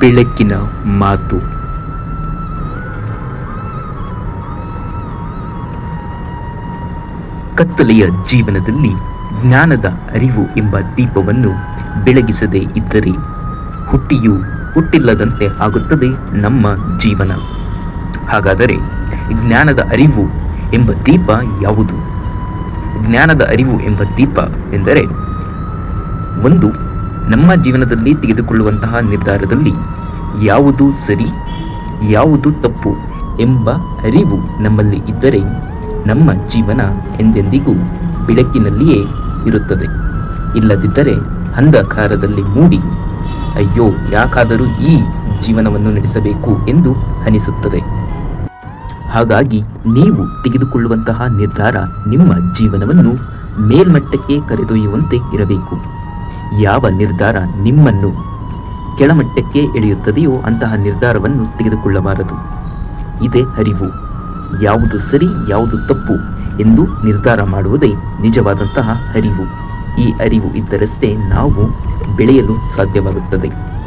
ಬೆಳಕಿನ ಮಾತು. ಕತ್ತಲೆಯ ಜೀವನದಲ್ಲಿ ಜ್ಞಾನದ ಅರಿವು ಎಂಬ ದೀಪವನ್ನು ಬೆಳಗಿಸದೇ ಇದ್ದರೆ ಹುಟ್ಟಿಯೂ ಹುಟ್ಟಿಲ್ಲದಂತೆ ಆಗುತ್ತದೆ ನಮ್ಮ ಜೀವನ. ಹಾಗಾದರೆ ಜ್ಞಾನದ ಅರಿವು ಎಂಬ ದೀಪ ಯಾವುದು? ಜ್ಞಾನದ ಅರಿವು ಎಂಬ ದೀಪ ಎಂದರೆ ಒಂದು ನಮ್ಮ ಜೀವನದಲ್ಲಿ ತೆಗೆದುಕೊಳ್ಳುವಂತಹ ನಿರ್ಧಾರದಲ್ಲಿ ಯಾವುದು ಸರಿ, ಯಾವುದು ತಪ್ಪು ಎಂಬ ಅರಿವು ನಮ್ಮಲ್ಲಿ ಇದ್ದರೆ ನಮ್ಮ ಜೀವನ ಎಂದೆಂದಿಗೂ ಬೆಳಕಿನಲ್ಲಿಯೇ ಇರುತ್ತದೆ. ಇಲ್ಲದಿದ್ದರೆ ಅಂಧಕಾರದಲ್ಲಿ ಮೂಡಿ ಅಯ್ಯೋ, ಯಾಕಾದರೂ ಈ ಜೀವನವನ್ನು ನಡೆಸಬೇಕು ಎಂದು ಅನಿಸುತ್ತದೆ. ಹಾಗಾಗಿ ನೀವು ತೆಗೆದುಕೊಳ್ಳುವಂತಹ ನಿರ್ಧಾರ ನಿಮ್ಮ ಜೀವನವನ್ನು ಮೇಲ್ಮಟ್ಟಕ್ಕೆ ಕರೆದೊಯ್ಯುವಂತೆ ಇರಬೇಕು. ಯಾವ ನಿರ್ಧಾರ ನಿಮ್ಮನ್ನು ಕೆಳಮಟ್ಟಕ್ಕೆ ಎಳೆಯುತ್ತದೆಯೋ ಅಂತಹ ನಿರ್ಧಾರವನ್ನು ತೆಗೆದುಕೊಳ್ಳಬಾರದು. ಇದೇ ಅರಿವು. ಯಾವುದು ಸರಿ, ಯಾವುದು ತಪ್ಪು ಎಂದು ನಿರ್ಧಾರ ಮಾಡುವುದೇ ನಿಜವಾದಂತಹ ಅರಿವು. ಈ ಅರಿವು ಇದ್ದರಷ್ಟೇ ನಾವು ಬೆಳೆಯಲು ಸಾಧ್ಯವಾಗುತ್ತದೆ.